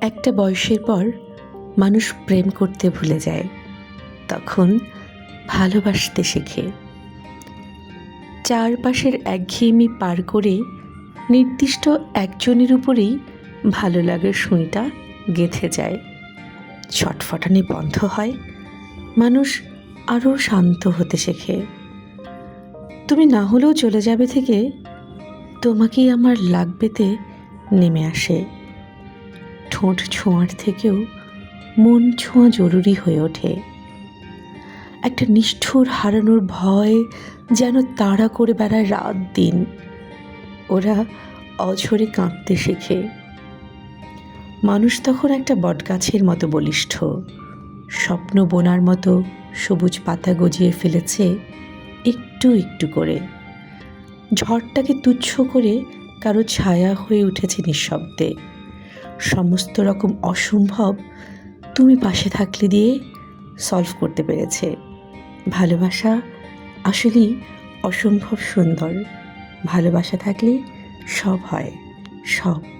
একটা বয়সের পর মানুষ প্রেম করতে ভুলে যায়, তখন ভালোবাসতে শেখে। চারপাশের একঘেয়েমি পার করে নির্দিষ্ট একজনের উপরেই ভালো লাগার সুঁইটা গেঁথে যায়। ছটফটানি বন্ধ হয়, মানুষ আরও শান্ত হতে শেখে। তুমি না হলেও চলে যাবে থেকে তোমাকেই আমার লাগবেতে নেমে আসে। ঠোঁট ছোঁয়ার থেকেও মন ছোঁয়া জরুরি হয়ে ওঠে। একটা নিষ্ঠুর হারানোর ভয় যেন তাড়া করে বেড়ায় রাত দিন। ওরা অঝরে কাঁদতে শেখে। মানুষ তখন একটা বটগাছের মতো বলিষ্ঠ। স্বপ্ন বোনার মতো সবুজ পাতা গজিয়ে ফেলেছে একটু একটু করে। ঝড়টাকে তুচ্ছ করে কারও ছায়া হয়ে উঠেছে নিঃশব্দে। সমস্ত রকম অসম্ভব তুমি পাশে থাকলে দিয়ে সলভ করতে পেরেছে। ভালোবাসা আসলেই অসম্ভব সুন্দর। ভালোবাসা থাকলে সব হয়, সব।